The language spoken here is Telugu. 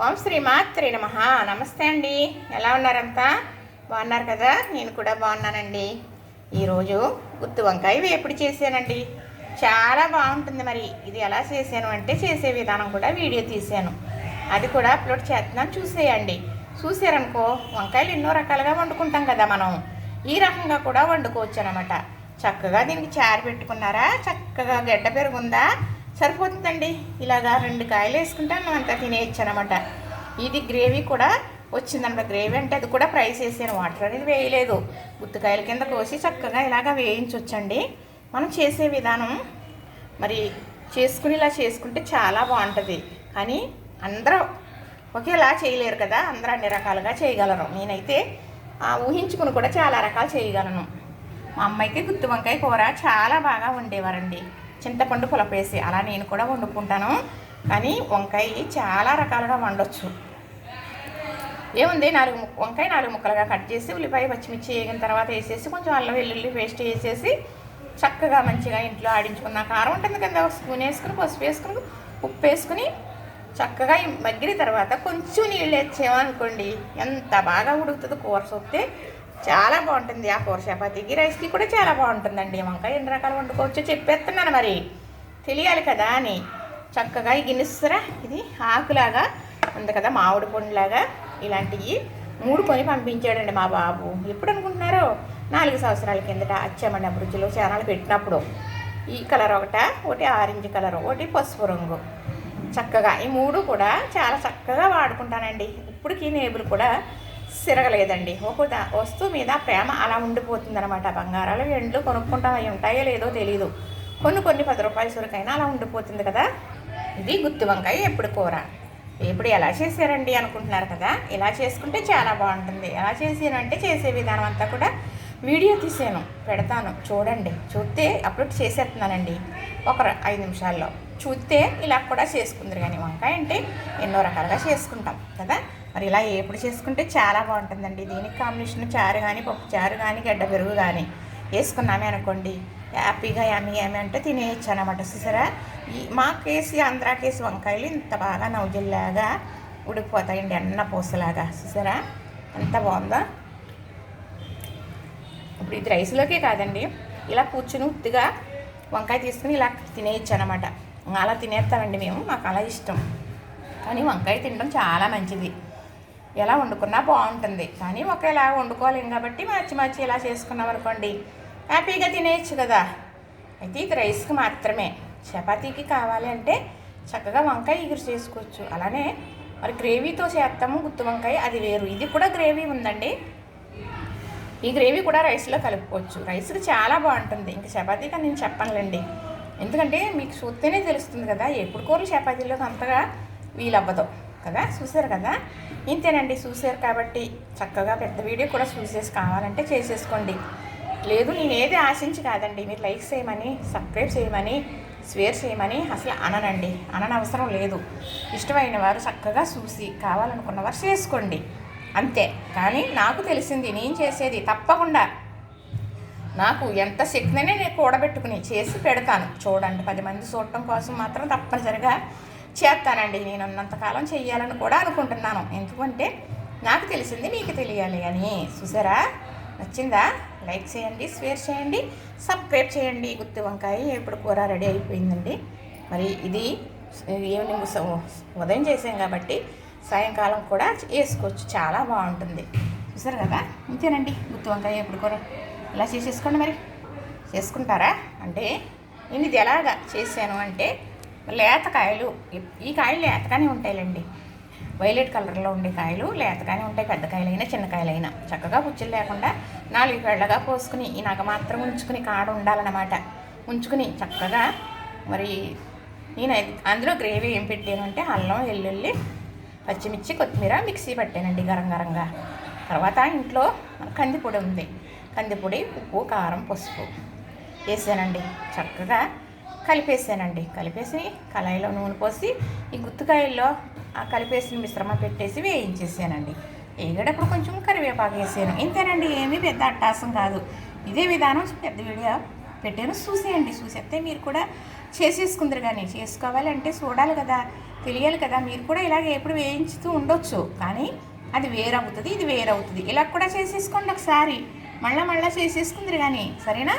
ఓం శ్రీ మాత్రే నమ. నమస్తే అండి. ఎలా ఉన్నారంతా? బాగున్నారు కదా? నేను కూడా బాగున్నానండి. ఈరోజు గుత్తి వంకాయ వేపుడు చేశానండి. చాలా బాగుంటుంది మరి. ఇది ఎలా చేశాను అంటే చేసే విధానం కూడా వీడియో తీశాను. అది కూడా అప్లోడ్ చేస్తున్నాను. చూసేయండి. చూసారనుకో వంకాయలు ఎన్నో రకాలుగా వండుకుంటాం కదా మనం. ఈ రకంగా కూడా వండుకోవచ్చు అనమాట చక్కగా దీనికి చారు పెట్టుకున్నారా? చక్కగా గడ్డ పెరుగుందా? సరిపోతుందండి. ఇలాగా రెండు కాయలు వేసుకుంటే అన్నం అంతా తినేయచ్చు అనమాట ఇది గ్రేవీ కూడా వచ్చిందనమాట. గ్రేవీ అంటే అది కూడా ఫ్రై చేసాను వాటర్ అనేది వేయలేదు. గుత్తికాయల కింద కోసి చక్కగా ఇలాగా వేయించవచ్చండి మనం చేసే విధానం మరి చేసుకుని ఇలా చేసుకుంటే చాలా బాగుంటుంది. కానీ అందరూ ఒకేలా చేయలేరు కదా. అందరూ అన్ని రకాలుగా చేయగలరు. నేనైతే ఆ, ఊహించుకుని కూడా చాలా రకాలు చేయగలను. మా అమ్మాయికి గుత్తి వంకాయ కూర చాలా బాగా వండేవారండి. చింతపండు పులపేసి అలా నేను కూడా వండుకుంటాను. కానీ వంకాయ చాలా రకాలుగా వండొచ్చు. ఏముంది? నాలుగు ముక్క వంకాయ నాలుగు ముక్కలుగా కట్ చేసి ఉల్లిపాయ పచ్చిమిర్చి వేగిన తర్వాత వేసేసి కొంచెం అల్లం వెల్లుల్లి పేస్ట్ వేసేసి చక్కగా మంచిగా ఇంట్లో ఆడించుకున్న కారం ఉంటుంది కదా ఒక స్పూన్ వేసుకుని పసుపు వేసుకుని ఉప్పు వేసుకుని చక్కగా మగ్గిన తర్వాత కొంచెం నీళ్ళు వేసామనుకోండి ఎంత బాగా ఉడుకుతుంది కూర చూస్తే చాలా బాగుంటుంది ఆ కూర చపాతీకి రైస్కి కూడా చాలా బాగుంటుందండి. వంకాయ ఎన్ని రకాలు వండుకోవచ్చో చెప్పేస్తున్నాను మరి. తెలియాలి కదా అని. చక్కగా ఈ ఇది ఆకులాగా ఉంది కదా మామిడి పండులాగా ఇలాంటివి మూడు కొని పంపించాడండి మా బాబు. ఎప్పుడు అనుకుంటున్నారో నాలుగు సంవత్సరాల కిందట అచ్చామండి అభిరుచిలో ఛానల్ పెట్టినప్పుడు. ఈ కలర్ ఒకట? ఒకటి ఆరెంజ్ కలర్ ఒకటి పసుపు రంగు. చక్కగా ఈ మూడు కూడా చాలా చక్కగా వాడుకుంటానండి. ఇప్పటికీ నేబులు కూడా సిరగలేదండి. ఒక వస్తువు మీద ప్రేమ అలా ఉండిపోతుందనమాట బంగారాలు ఎండ్లు కొనుక్కుంటాం అవి ఉంటాయో లేదో తెలియదు కొన్ని కొన్ని పది రూపాయల సురకైనా అలా ఉండిపోతుంది కదా. ఇది గుత్తి వంకాయ ఎప్పుడు కూర. ఎప్పుడు ఎలా చేశారండి అనుకుంటున్నారు కదా. ఇలా చేసుకుంటే చాలా బాగుంటుంది. ఎలా చేసానంటే చేసే విధానం అంతా కూడా వీడియో తీసాను పెడతాను. చూడండి. చూస్తే అప్లోడ్ చేసేస్తున్నానండి. ఒక ఐదు నిమిషాల్లో. చూస్తే ఇలా కూడా చేసుకుందరు కానీ వంకాయ అంటే ఎన్నో రకాలుగా చేసుకుంటాం కదా? మరి ఇలా ఎప్పుడు చేసుకుంటే చాలా బాగుంటుందండి. దీనికి కాంబినేషన్ చారు కానీ పప్పు చారు కానీ గడ్డ పెరుగు కానీ వేసుకున్నామే అనుకోండి. హ్యాపీగా యామి యామి అంటే తినేయచ్చు అనమాట చూసారా? ఈ మా కేసి ఆంధ్రా కేసి వంకాయలు ఇంత బాగా నవ్వుజిల్లాగా ఉడికిపోతాయండి అన్న పూసలాగా. చూసారా? ఎంత బాగుందో? ఇప్పుడు ఇది రైస్లోకే కాదండి. ఇలా కూర్చుని ఉత్తిగా వంకాయ తీసుకుని ఇలా తినేయచ్చు అనమాట అలా తినేస్తామండి మేము మాకు అలా ఇష్టం. కానీ వంకాయ తినడం చాలా మంచిది. ఎలా వండుకున్నా బాగుంటుంది. కానీ ఒకేలా వండుకోలేం కాబట్టి మార్చి మార్చి ఇలా చేసుకున్నాం అనుకోండి హ్యాపీగా తినేయచ్చు కదా. అయితే ఇది రైస్కి మాత్రమే. చపాతీకి కావాలి అంటే చక్కగా వంకాయ ఎగురు చేసుకోవచ్చు. అలానే మరి గ్రేవీతో చేస్తాము గుత్తి వంకాయ అది వేరు. ఇది కూడా గ్రేవీ ఉందండి. ఈ గ్రేవీ కూడా రైస్లో కలుపుకోవచ్చు. రైస్కి చాలా బాగుంటుంది. ఇంకా చపాతీగా నేను చెప్పనులేండి. ఎందుకంటే మీకు చూస్తేనే తెలుస్తుంది కదా ఎప్పుడు కూరలు చపాతీలోకి అంతగా వీలవ్వదు కదా చూసారు కదా? ఇంతేనండి చూసారు కాబట్టి చక్కగా పెద్ద వీడియో కూడా చూసేసి కావాలంటే చేసేసుకోండి. లేదు నేను ఏది ఆశించి కాదండి మీరు లైక్ చేయమని సబ్స్క్రైబ్ చేయమని స్వేర్ చేయమని అసలు అననండి. అననవసరం లేదు. ఇష్టమైన వారు చక్కగా చూసి కావాలనుకున్న వారు చేసుకోండి. అంతే. కానీ నాకు తెలిసింది నేను చేసేది తప్పకుండా నాకు ఎంత శక్తినే నేను కూడబెట్టుకుని చేసి పెడతాను. చూడండి పది మంది చూడటం కోసం మాత్రం తప్పనిసరిగా చేస్తానండి. నేను ఉన్నంతకాలం చెయ్యాలని కూడా అనుకుంటున్నాను. ఎందుకంటే నాకు తెలిసింది మీకు తెలియాలి అని. చూసారా? నచ్చిందా? లైక్ చేయండి షేర్ చేయండి సబ్స్క్రైబ్ చేయండి. గుత్తి వంకాయ ఇప్పుడు కూర రెడీ అయిపోయిందండి. మరి ఇది ఈవినింగ్ ఉదయం చేసాం కాబట్టి సాయంకాలం కూడా వేసుకోవచ్చు. చాలా బాగుంటుంది. చూసారు కదా? ఇంతేనండి. గుత్తి వంకాయ ఎప్పుడు కూర. ఇలా చేసేసుకోండి మరి. చేసుకుంటారా? అంటే నేను ఇది ఎలాగా చేశాను అంటే లేత కాయలు ఈ కాయలు లేతగానే ఉంటాయిలండి. వైలెట్ కలర్లో ఉండే కాయలు లేతగానే ఉంటాయి పెద్ద కాయలైనా చిన్న కాయలైనా. చక్కగా పుచ్చులు లేకుండా నాలుగు వేళ్ళగా పోసుకుని ఈ నగ మాత్రం ఉంచుకుని కాడ ఉండాలన్నమాట. ఉంచుకుని చక్కగా మరి నేను అందులో గ్రేవీ ఏం పెట్టాను అంటే అల్లం వెల్లుల్లి పచ్చిమిర్చి కొత్తిమీర మిక్సీ పట్టానండి గరం గరంగా. తర్వాత ఇంట్లో కందిపొడి ఉంది. కందిపొడి ఉప్పు కారం పసుపు వేసానండి. చక్కగా కలిపేసానండి. కలిపేసి కళాయిలో నూనె పోసి ఈ గుత్తుకాయల్లో ఆ కలిపేసిన మిశ్రమం పెట్టేసి వేయించేసానండి. వేగేటప్పుడు కొంచెం కరివేపాకు వేసాను. ఇంతేనండి ఏమీ పెద్ద అట్టాసం కాదు. ఇదే విధానం పెద్ద వీడియో పెట్టాను. చూసేయండి చూసేస్తే మీరు కూడా చేసేసుకుందరు కానీ చేసుకోవాలంటే చూడాలి కదా తెలియాలి కదా. మీరు కూడా ఇలాగ ఎప్పుడు వేయించుతూ ఉండొచ్చు. కానీ అది వేరవుతుంది ఇది వేరవుతుంది. ఇలా కూడా చేసేసుకోండి ఒకసారి. మళ్ళీ మళ్ళీ చేసేసుకుందిరు కానీ సరేనా?